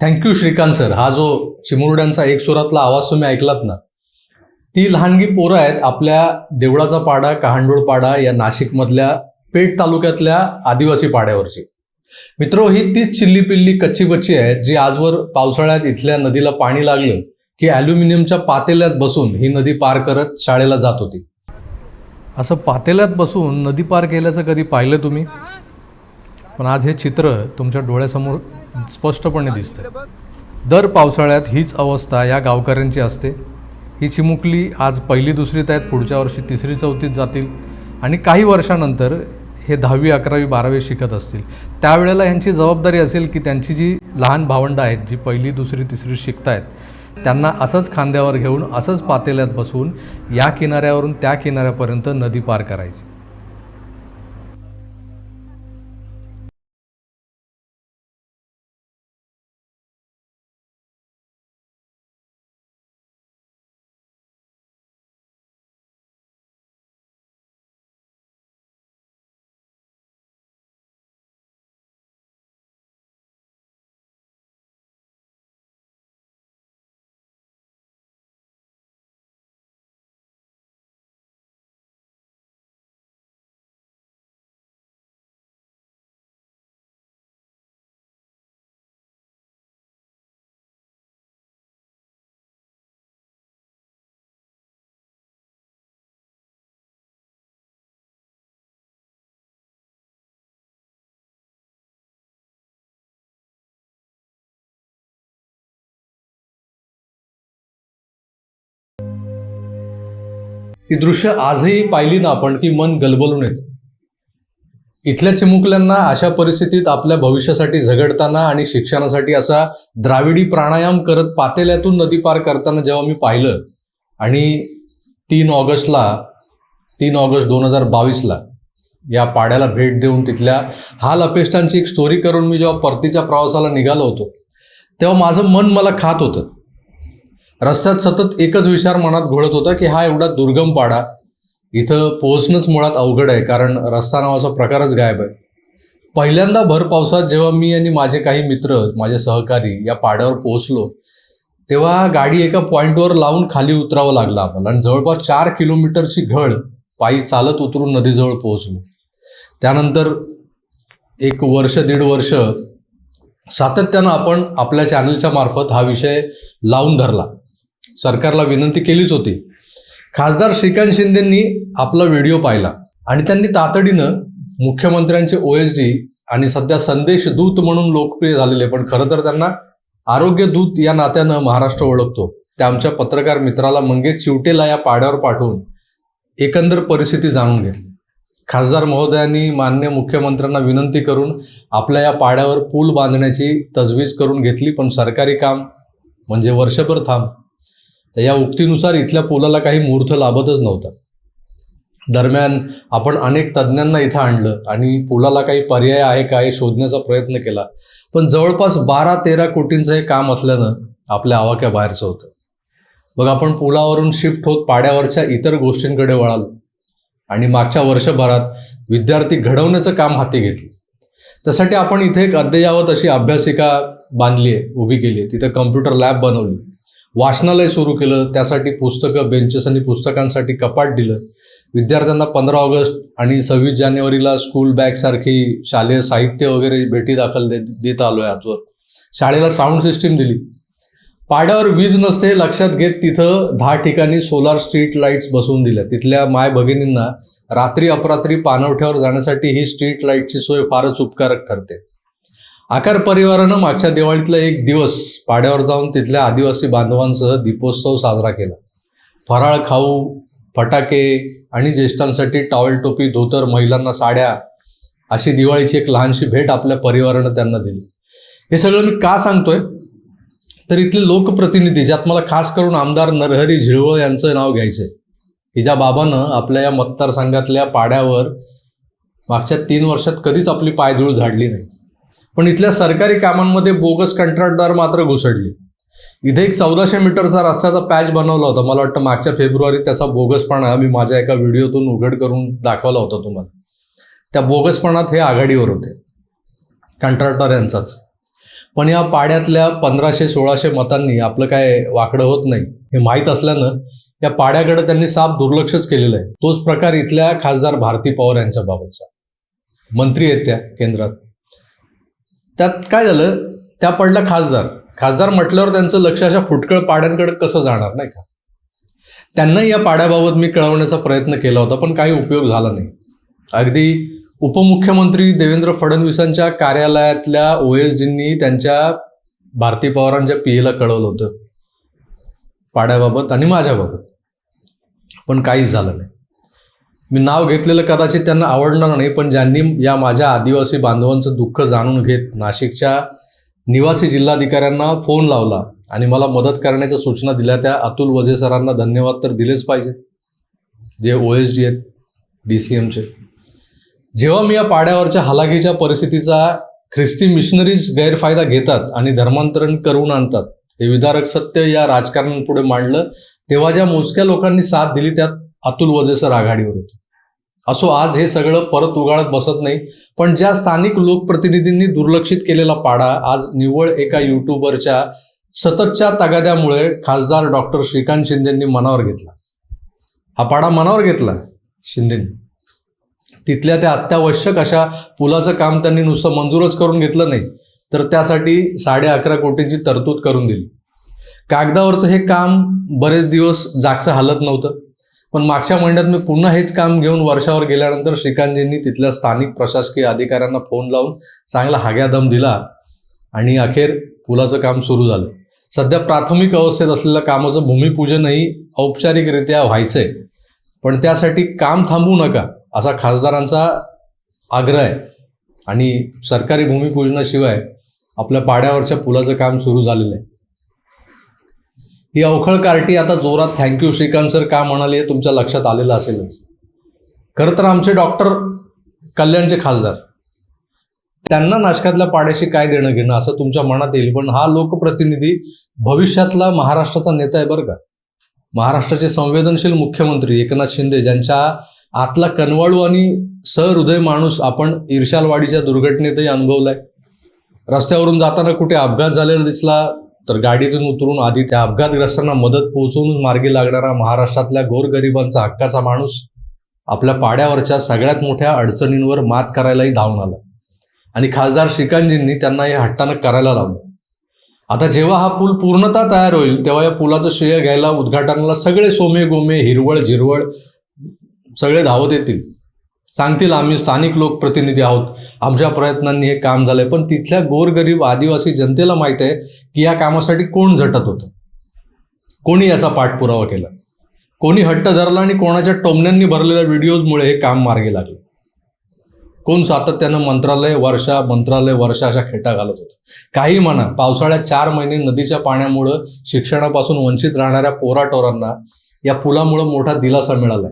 Thank you Shrikant sir हा जो चिमुरड्यांचा एक सुरातला आवाज तुम्ही ऐकलात ना ती लहानगी पोरं आहेत आपल्या देवळाचा पाडा कहांडोळ पाडा या नाशिकमधल्या पेठ तालुक्यातल्या आदिवासी पाड्यावरची. मित्र ही तीच चिल्ली पिल्ली कच्ची बच्ची आहेत जी आजवर पावसाळ्यात इथल्या नदीला पाणी लागलं की ॲल्युमिनियमच्या पातेल्यात बसून ही नदी पार करत शाळेला जात होती. असं पातेल्यात बसून नदी पार केल्याचं कधी पाहिलं तुम्ही? पण आज हे चित्र तुमच्या डोळ्यासमोर स्पष्टपणे दिसतंय. दर पावसाळ्यात हीच अवस्था या गावकऱ्यांची असते. ही चिमुकली आज पहिली दुसरीत आहेत पुढच्या वर्षी तिसरी चौथीत जातील. आणि काही वर्षानंतर हे दहावी अकरावी बारावी शिकत असतील. त्यावेळेला यांची जबाबदारी असेल की त्यांची जी लहान भावंडं आहेत जी पहिली दुसरी तिसरी शिकतायत त्यांना असंच खांद्यावर घेऊन असंच पातेल्यात बसवून या किनाऱ्यावरून त्या किनाऱ्यापर्यंत नदी पार करायची. ती दृश्य आजही पाहिली ना आपण की मन गलबलून येतं. इथल्या चिमुकल्यांना अशा परिस्थितीत आपल्या भविष्यासाठी झगडताना आणि शिक्षणासाठी असा द्राविडी प्राणायाम करत पातेल्यातून नदी पार करताना जेव्हा मी पाहिलं आणि तीन ऑगस्टला तीन ऑगस्ट दोन हजार बावीसला या पाड्याला भेट देऊन तिथल्या हाल अपेष्टांची एक स्टोरी करून मी जेव्हा परतीच्या प्रवासाला निघालो होतो तेव्हा माझं मन मला खात होतं. रस्त्यात सतत एकच विचार मनात घोळत होता की हा एवढा दुर्गम पाडा. इथं पोहोचणंच मुळात अवघड आहे कारण रस्ता नावाचा प्रकारच गायब आहे. पहिल्यांदा भर पावसात जेव्हा मी आणि माझे काही मित्र माझे सहकारी या पाड्यावर पोहोचलो तेव्हा गाडी एका पॉईंटवर लावून खाली उतरावं लागलं आम्हाला आणि जवळपास चार किलोमीटरची घळ पायी चालत उतरून नदीजवळ पोहोचलो. त्यानंतर एक वर्ष दीड वर्ष सातत्यानं आपण आपल्या चॅनलच्या मार्फत हा विषय लावून धरला. सरकारला विनंती केलीच होती. खासदार श्रीकांत शिंदेंनी आपला व्हिडिओ पाहिला आणि त्यांनी तातडीनं मुख्यमंत्र्यांचे ओ एच डी आणि सध्या संदेश दूत म्हणून लोकप्रिय झालेले पण खरं तर त्यांना आरोग्य दूत या नात्यानं महाराष्ट्र ओळखतो. त्या आमच्या पत्रकार मित्राला मंगेश चिवटेला या पाड्यावर पाठवून एकंदर परिस्थिती जाणून घेतली. खासदार महोदयांनी मान्य मुख्यमंत्र्यांना विनंती करून आपल्या या पाड्यावर पूल बांधण्याची तजवीज करून घेतली पण सरकारी काम म्हणजे वर्षभर थांब तर या उक्तीनुसार इथल्या पुलाला काही मुहूर्त लाभतच नव्हता. दरम्यान आपण अनेक तज्ज्ञांना इथं आणलं आणि पुलाला काही पर्याय आहे का हे शोधण्याचा प्रयत्न केला. पण जवळपास बारा तेरा कोटींचं हे काम असल्यानं आपल्या आवाक्याबाहेरचं होतं. मग आपण पुलावरून शिफ्ट होत पाड्यावरच्या इतर गोष्टींकडे वळालो आणि मागच्या वर्षभरात विद्यार्थी घडवण्याचं काम हाती घेतलं. त्यासाठी आपण इथे एक अद्ययावत अशी अभ्यासिका बांधली आहे उभी केली आहे. तिथं कम्प्युटर लॅब बनवली. वाचनालय सुरू केलं त्यासाठी पुस्तकं बेंचेस आणि पुस्तकांसाठी कपाट दिलं. विद्यार्थ्यांना पंधरा ऑगस्ट आणि सव्वीस जानेवारीला स्कूल बॅगसारखी शालेय साहित्य वगैरे भेटी दाखल देत देत आलो आहे आजवर. शाळेला साऊंड सिस्टीम दिली. पाड्यावर वीज नसते हे लक्षात घेत तिथं दहा ठिकाणी सोलार स्ट्रीट लाईट्स बसवून दिल्या. तिथल्या माय भगिनींना रात्री अपरात्री पाणवठ्यावर जाण्यासाठी ही स्ट्रीट लाईटची सोय फारच उपकारक ठरते. आकार परिवारानं मागच्या दिवाळीतला एक दिवस पाड्यावर जाऊन तिथल्या आदिवासी बांधवांसह दीपोत्सव साजरा केला. फराळ खाऊ फटाके आणि ज्येष्ठांसाठी टॉवेल टोपी धोतर महिलांना साड्या अशी दिवाळीची एक लहानशी भेट आपल्या परिवारानं त्यांना दिली. हे सगळं मी का सांगतोय? तर इथले लोकप्रतिनिधी ज्यात मला खास करून आमदार नरहरी झिळवळ यांचं नाव घ्यायचं की ज्या बाबानं आपल्या या मतदारसंघातल्या पाड्यावर मागच्या तीन वर्षात कधीच आपली पायधूळ झाडली नाही. पण इथल्या सरकारी कामांमध्ये बोगस कंत्राटदार मात्र घुसडली. इथे एक चौदाशे मीटरचा रस्त्याचा पॅच बनवला होता. मला वाटतं मागच्या फेब्रुवारीत त्याचा बोगसपणा मी माझ्या एका व्हिडिओतून उघड करून दाखवला होता तुम्हाला. त्या बोगसपणात हे आघाडीवर होते. कंत्राटदार यांचाच. पण या पाड्यातल्या पंधराशे सोळाशे मतांनी आपलं काय वाकडं होत नाही हे माहीत असल्यानं या पाड्याकडे त्यांनी साफ दुर्लक्षच केलेलं आहे. तोच प्रकार इथल्या खासदार भारती पवार यांच्या बाबतचा मंत्री आहेत त्या केंद्रात. त्यात काय झालं? त्या पडल्या खासदार. खासदार म्हटल्यावर त्यांचं लक्ष अशा फुटकळ पाड्यांकडे कसं जाणार नाही का? त्यांनाही या पाड्याबाबत मी कळवण्याचा प्रयत्न केला होता पण काही उपयोग झाला नाही. अगदी उपमुख्यमंत्री देवेंद्र फडणवीसांच्या कार्यालयातल्या ओ एस जींनी त्यांच्या भारती पवारांच्या पीएला कळवलं होतं. पाड्याबाबत आणि माझ्याबाबत. पण काहीच झालं नाही. मी नाव घेतलेलं कदाचित त्यांना आवडणार नाही पण ज्यांनी या माझ्या आदिवासी बांधवांचं दुःख जाणून घेत नाशिकच्या निवासी जिल्हाधिकाऱ्यांना फोन लावला आणि मला मदत करण्याच्या सूचना दिल्या त्या अतुल वजे सरांना धन्यवाद तर दिलेच पाहिजे जे ओ एस डी आहेत डी सी एमचे जेव्हा मी या पाड्यावरच्या हलाखीच्या परिस्थितीचा ख्रिस्ती मिशनरीज गैरफायदा घेतात आणि धर्मांतरण करून आणतात हे विदारक सत्य या राजकारणापुढे मांडलं तेव्हा ज्या मोजक्या लोकांनी साथ दिली त्यात अतुल वजे सर आघाडीवर होते. असो आज हे सगळं परत उगाळत बसत नाही पण ज्या स्थानिक लोकप्रतिनिधींनी दुर्लक्षित केलेला पाडा आज निव्वळ एका युट्यूबरच्या सततच्या तगाद्यामुळे खासदार डॉक्टर श्रीकांत शिंदेंनी मनावर घेतला. हा पाडा मनावर घेतला शिंदेंनी. तिथल्या त्या अत्यावश्यक अशा पुलाचं काम त्यांनी नुसतं मंजूरच करून घेतलं नाही तर त्यासाठी साडे अकरा कोटींची तरतूद करून दिली. कागदावरचं हे काम बरेच दिवस जागचं हालत नव्हतं. पण मागच्या महिन्यात मी पुन्हा हेच काम घेऊन वर्षावर गेल्यानंतर श्रीकांतजींनी तिथल्या स्थानिक प्रशासकीय अधिकाऱ्यांना फोन लावून चांगला हाग्या दम दिला आणि अखेर पुलाचं काम सुरू झालं. सध्या प्राथमिक अवस्थेत असलेल्या कामाचं भूमिपूजनही औपचारिकरित्या व्हायचंय. पण त्यासाठी काम थांबवू नका असा खासदारांचा आग्रह आहे. आणि सरकारी भूमिपूजनाशिवाय आपल्या पाड्यावरच्या पुलाचं काम सुरू झालेलं आहे. ही अवखळ कार्टी आता जोरात थँक्यू श्रीकांत सर का म्हणाले हे तुमच्या लक्षात आलेलं असेलच. खरं तर आमचे डॉक्टर कल्याणचे खासदार. त्यांना नाशकातल्या पाड्याशी काय देणं घेणं असं तुमच्या मनात येईल पण हा लोकप्रतिनिधी भविष्यातला महाराष्ट्राचा नेता आहे बरं का. महाराष्ट्राचे संवेदनशील मुख्यमंत्री एकनाथ शिंदे ज्यांच्या आतला कनवाळू आणि सहृदय माणूस आपण ईर्शालवाडीच्या दुर्घटनेतही अनुभवलाय. रस्त्यावरून जाताना कुठे अपघात झालेला दिसला तर गाडीतून उतरून आधी त्या अपघातग्रस्तांना मदत पोहोचवून मार्गी लागणारा महाराष्ट्रातल्या गोरगरिबांचा हक्काचा माणूस आपल्या पाड्यावरच्या सगळ्यात मोठ्या अडचणींवर मात करायलाही धावून आला. आणि खासदार श्रीकांतजींनी त्यांना हे हट्टानं करायला लावलं. आता जेव्हा हा पूल पूर्णतः तयार होईल तेव्हा या पुलाचं श्रेय घ्यायला उद्घाटनाला सगळे सोमे गोमे हिरवळ झिरवळ सगळे धावत येतील. सांगतील आम्ही स्थानिक लोकप्रतिनिधी आहोत. आमच्या प्रयत्नांनी हे काम झालंय. पण तिथल्या गोरगरीब आदिवासी जनतेला माहीत आहे की या कामासाठी कोण झटत होतं? कोणी याचा पाठपुरावा केला? कोणी हट्ट धरला आणि कोणाच्या टोमण्यांनी भरलेल्या व्हिडिओजमुळे हे काम मार्गी लागले? कोण सातत्यानं मंत्रालय वर्षा मंत्रालय वर्षा अशा खेटा घालत होतं? काही म्हणा पावसाळ्यात चार महिने नदीच्या पाण्यामुळं शिक्षणापासून वंचित राहणाऱ्या पोराटोरांना या पुलामुळं मोठा दिलासा मिळालाय.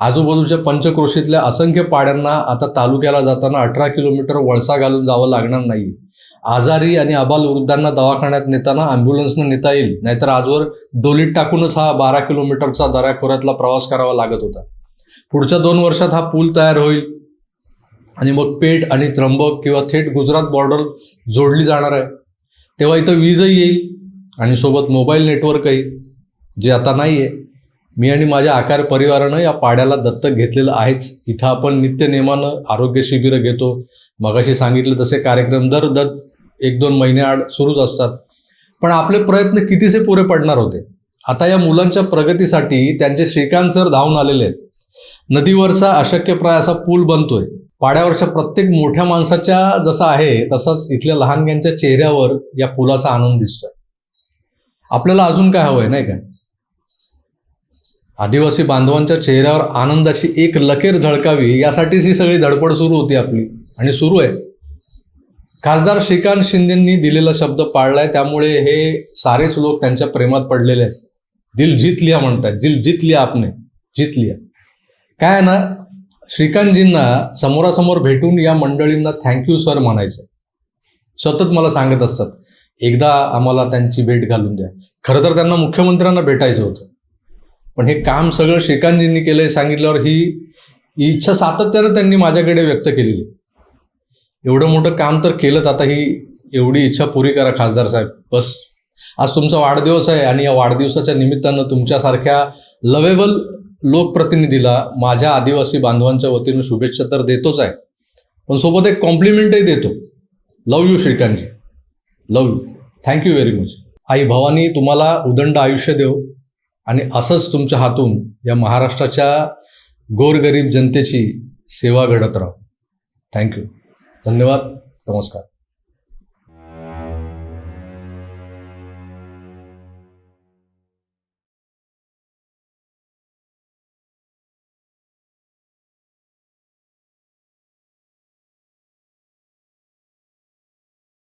आजूबाजूच्या पंचक्रोशीतल्या असंख्य पाड्यांना आता तालुक्याला जाताना अठरा किलोमीटर वळसा घालून जावं लागणार नाही आजारी आणि अबाल वृद्धांना दवाखान्यात नेताना अँब्युलन्सनं नेता येईल. नाहीतर आजवर डोलीत टाकूनच हा बारा किलोमीटरचा दऱ्याखोऱ्यातला प्रवास करावा लागत होता. पुढच्या दोन वर्षात हा पूल तयार होईल आणि मग पेठ आणि त्र्यंबक किंवा थेट गुजरात बॉर्डर जोडली जाणार आहे. तेव्हा इथं वीजही येईल आणि सोबत मोबाईल नेटवर्कही जे आता नाही आहे मी आणि माझ्या आकार परिवारानं या पाड्याला दत्तक घेतलेलं आहेच. इथं आपण नित्य नियमानं आरोग्य शिबिरं घेतो. मगाशी सांगितलं तसे कार्यक्रम दर दर एक दोन महिन्याआड सुरूच असतात. पण आपले प्रयत्न कितीसे पुरे पडणार होते? आता या मुलांच्या प्रगतीसाठी त्यांचे श्रीकांत सर धावून आलेले आहेत. नदीवरचा अशक्यप्राय असा पूल बनतोय. पाड्यावरच्या प्रत्येक मोठ्या माणसाच्या जसा आहे तसाच इथल्या लहानग्यांच्या चेहऱ्यावर या पुलाचा आनंद दिसतोय. आपल्याला अजून काय हवंय नाही का? आदिवासी बांधवांच्या चेहऱ्यावर आनंदाची एक लकेर झळकावी यासाठीच ही सगळी धडपड सुरू होती आपली. आणि सुरू आहे. खासदार श्रीकांत शिंदेंनी दिलेला शब्द पाळलाय त्यामुळे हे सारेच लोक त्यांच्या प्रेमात पडलेले आहेत. दिल जीत लिया म्हणतात दिल जीत लिया आपने जीत लिया. काय आहे ना श्रीकांतजींना समोरासमोर भेटून या मंडळींना थँक्यू सर म्हणायचं सतत मला सांगत असतात एकदा आम्हाला त्यांची भेट घालून द्या. खरं तर त्यांना मुख्यमंत्र्यांना भेटायचं होतं. पण हे काम सगळं श्रीकांतजींनी केलंय सांगितल्यावर ही ही इच्छा सातत्यानं त्यांनी माझ्याकडे व्यक्त केलेली एवढं मोठं काम तर केलं आता ही एवढी इच्छा पुरी करा खासदार साहेब. बस. आज तुमचा वाढदिवस आहे आणि या वाढदिवसाच्या निमित्तानं तुमच्यासारख्या लवेबल लोकप्रतिनिधीला माझ्या आदिवासी बांधवांच्या वतीनं शुभेच्छा तर देतोच आहे. पण सोबत एक कॉम्प्लिमेंटही देतो. Love you श्रीकांतजी. Love you thank you very much आई भवानी तुम्हाला उदंड आयुष्य देव आणि असंच तुमच्या हातून या महाराष्ट्राच्या गोरगरीब जनतेची सेवा घडत राहो. थँक्यू धन्यवाद नमस्कार